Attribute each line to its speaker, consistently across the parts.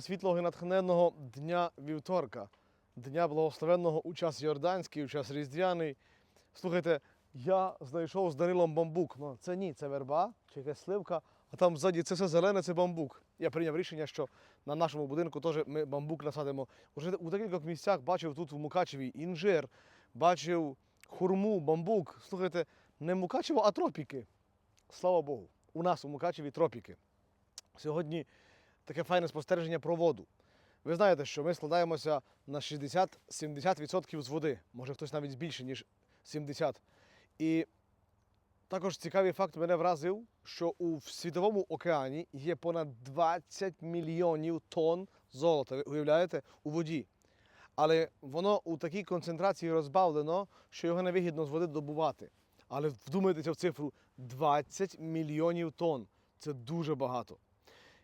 Speaker 1: світлого і натхненного дня вівторка, дня благословенного у час Йорданський, у час Різдвяний. Слухайте, я знайшов з Данилом бамбук. Ну, це ні, це верба чи якась сливка, а там ззаді це все зелене, це бамбук. Я прийняв рішення, що на нашому будинку теж ми бамбук насадимо. Уже у декількох місцях бачив тут в Мукачеві інжир, бачив хурму, бамбук. Слухайте, не Мукачево, а тропіки. Слава Богу, у нас у Мукачеві тропіки. Сьогодні таке файне спостереження про воду. Ви знаєте, що ми складаємося на 60-70% з води, може хтось навіть більше, ніж 70%. І також цікавий факт мене вразив, що у світовому океані є понад 20 мільйонів тонн золота. Ви уявляєте, у воді. Але воно у такій концентрації розбавлено, що його невигідно з води добувати. Але вдумайтеся в цифру 20 мільйонів тонн. Це дуже багато.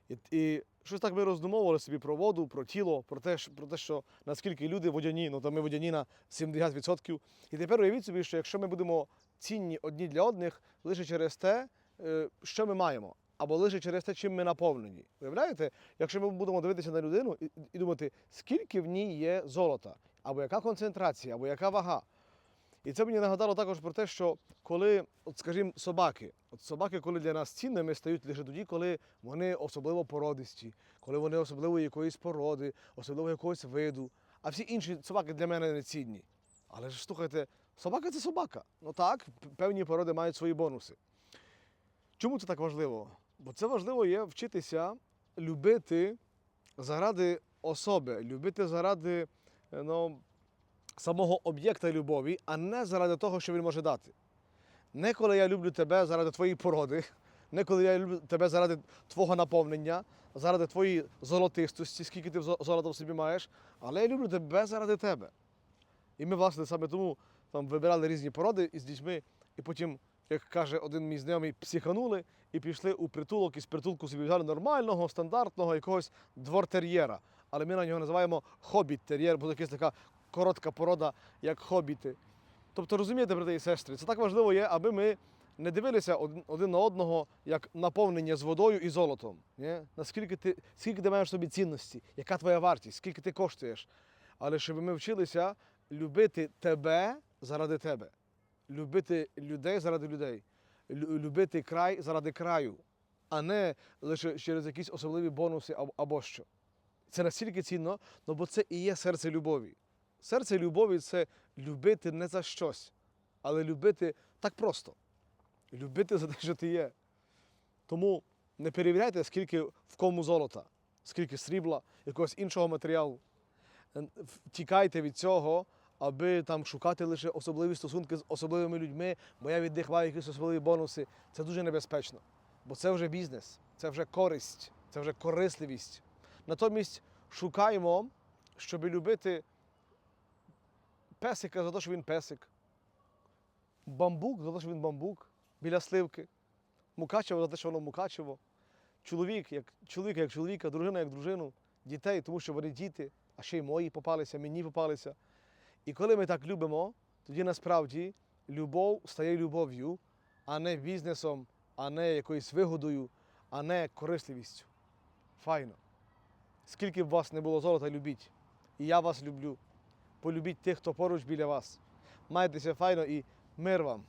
Speaker 1: І, і щось так ми роздумовували собі про воду, про тіло, про те, про те, що наскільки люди водяні, ну то ми водяні на 70%. І тепер уявіть собі, що якщо ми будемо цінні одні для одних лише через те, е, що ми маємо, або лише через те, чим ми наповнені. Уявляєте, якщо ми будемо дивитися на людину і, і думати, скільки в ній є золота, або яка концентрація, або яка вага. І це мені нагадало також про те, що коли, от скажімо, собаки, от собаки, коли для нас цінними стають лише тоді, коли вони особливо породисті, коли вони особливо якоїсь породи, особливо якогось виду. А всі інші собаки для мене не цінні. Але ж слухайте, собака це собака. Ну так, певні породи мають свої бонуси. Чому це так важливо? Бо це важливо є вчитися любити заради особи, любити заради е, ну, самого об'єкта любові, а не заради того, що він може дати. Не коли я люблю тебе заради твоєї породи, не коли я люблю тебе заради твого наповнення, заради твоєї золотистості, скільки ти зо- золота в собі маєш, але я люблю тебе заради тебе. І ми, власне, саме тому там, вибирали різні породи із дітьми, і потім, як каже один мій знайомий, психанули і пішли у притулок, і з притулку собі взяли нормального, стандартного якогось двортер'єра. Але ми на нього називаємо хобіт-тер'єр, бо така коротка порода, як хобіти. Тобто, розумієте, брати і сестри, це так важливо є, аби ми не дивилися один- на одного як наповнення з водою і золотом. Ні? Наскільки ти, скільки ти маєш собі цінності, яка твоя вартість, скільки ти коштуєш. Але щоб ми вчилися любити тебе заради тебе, любити людей заради людей, любити край заради краю, а не лише через якісь особливі бонуси або що. Це настільки цінно, ну бо це і є серце любові. Серце любові це любити не за щось, але любити так просто. Любити за те, що ти є. Тому не перевіряйте, скільки в кому золота, скільки срібла, якогось іншого матеріалу. Е, Тікайте від цього, аби там шукати лише особливі стосунки з особливими людьми, бо я від них маю якісь особливі бонуси. Це дуже небезпечно. Бо це вже бізнес, це вже користь, це вже корисливість. Натомість шукаємо, щоб любити песика за те, що він песик, бамбук за те, що він бамбук біля сливки, мукачево за те, що воно мукачево, чоловік як чоловіка, як чоловіка, дружина як дружину, дітей, тому що вони діти, а ще й мої попалися, мені попалися. І коли ми так любимо, тоді насправді любов стає любов'ю, а не бізнесом, а не якоюсь вигодою, а не корисливістю. Файно. Скільки б вас не було золота, любіть. І я вас люблю. Полюбіть тих, хто поруч біля вас. Майтеся файно і мир вам.